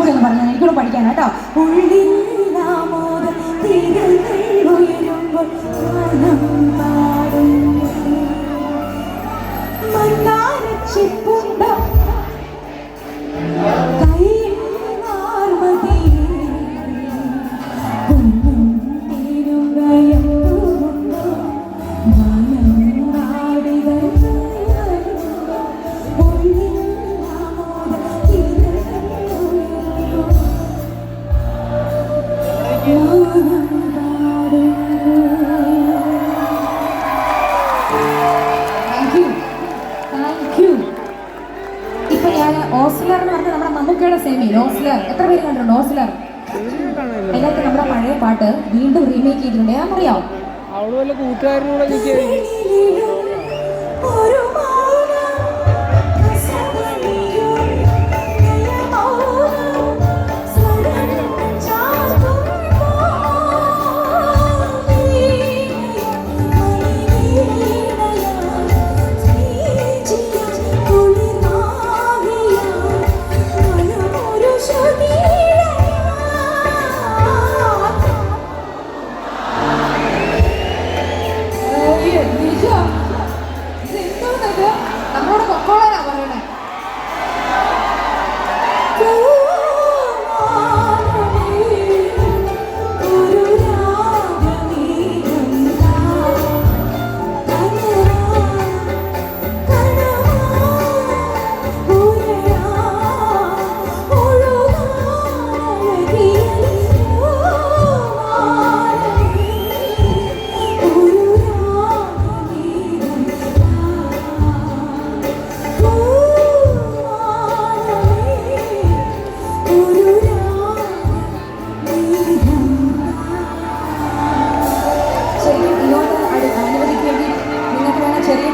കൂടി ഒന്ന് പറഞ്ഞു എനിക്കൂടെ പഠിക്കാൻ കേട്ടോ. ഉള്ളിൽ നാമോദം ഇപ്പൊ ഞാൻ ഓസ്ലർ എന്ന് പറഞ്ഞാൽ നമ്മുടെ മമ്മൂക്കയുടെ സെമിയിൽ ഓസ്ലർ. എത്ര പേര് കണ്ടിട്ടുണ്ട് ഓസ്ലർ? അതിനകത്ത് നമ്മുടെ പഴയ പാട്ട് വീണ്ടും റീമേക്ക് ചെയ്തിട്ടുണ്ട്. ഏതാണെന്നറിയാമോ അവൾ വല്ല കൂട്ടുകാരനൂടെ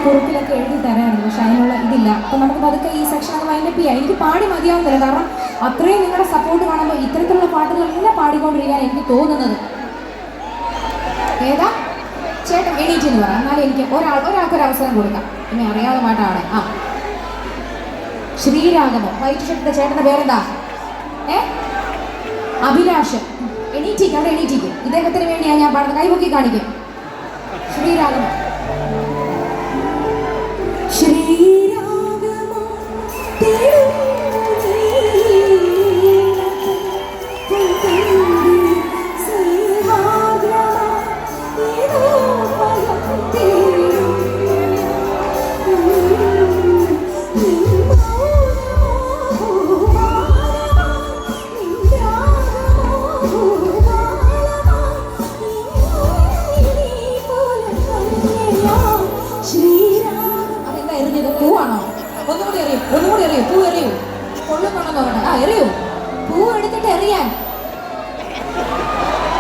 കുറിപ്പിലൊക്കെ എഴുതി തരാറുണ്ട്. പക്ഷെ അതിനുള്ള ഇതില്ല. അപ്പം നമുക്ക് പതുക്കെ ഈ സെക്ഷൻ അത് വൈൻഡപ്പ് ചെയ്യാം. എനിക്ക് പാടി മതിയാവുന്നില്ല. കാരണം അത്രയും നിങ്ങളുടെ സപ്പോർട്ട് കാണുമ്പോൾ ഇത്തരത്തിലുള്ള പാട്ടുകൾ ഇങ്ങനെ പാടിക്കൊണ്ടിരിക്കാൻ എനിക്ക് തോന്നുന്നത്. ഏതാ? ചേട്ടൻ എണീറ്റ് എന്ന് പറയാം എന്നാലും എനിക്ക് ഒരാൾ ഒരാൾക്ക് ഒരു അവസരം കൊടുക്കാം. ഇനി അറിയാവുന്ന പാട്ടാണ്. ആ. ശ്രീരാഗമോ. വൈറ്റ് ഷർട്ടിന്റെ ചേട്ടന്റെ പേരെന്താ? ഏ? അഭിലാഷ്. എണീറ്റിക്കാണ് അവിടെ എണീറ്റിക്ക് ഇദ്ദേഹത്തിന് വേണ്ടിയാണ് ഞാൻ പാടുന്നത്. കൈപൊക്കി കാണിക്കും. ശ്രീരാഗമോ. ശ്രീരാഗമോ എറിയൂ പൂ എറിയൂ. പൂ എറിയൂ കൊള്ളുന്നുണ്ടോ നോക്കട്ടെ ആ എറിയൂ. പൂ എടുത്തിട്ട് എറിയാൻ.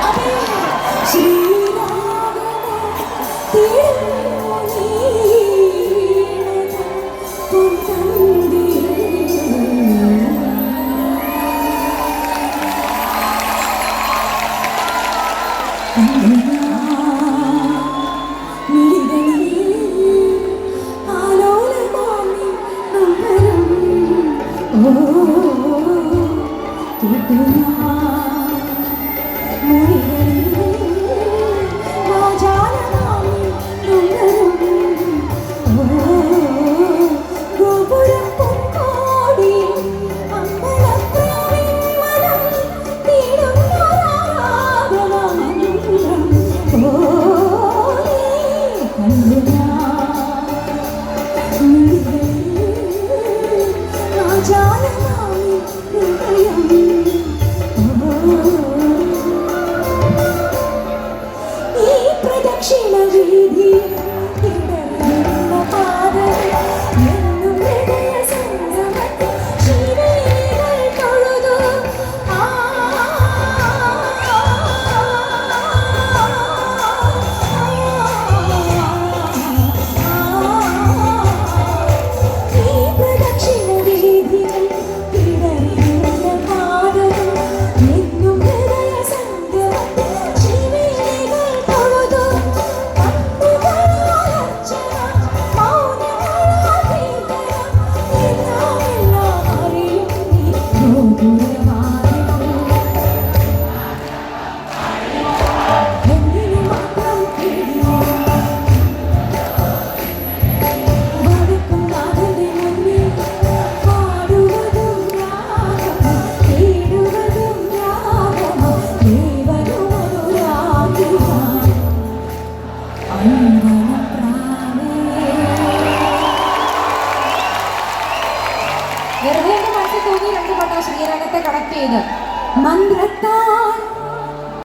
അതെ. sevdim ചെയ്ത്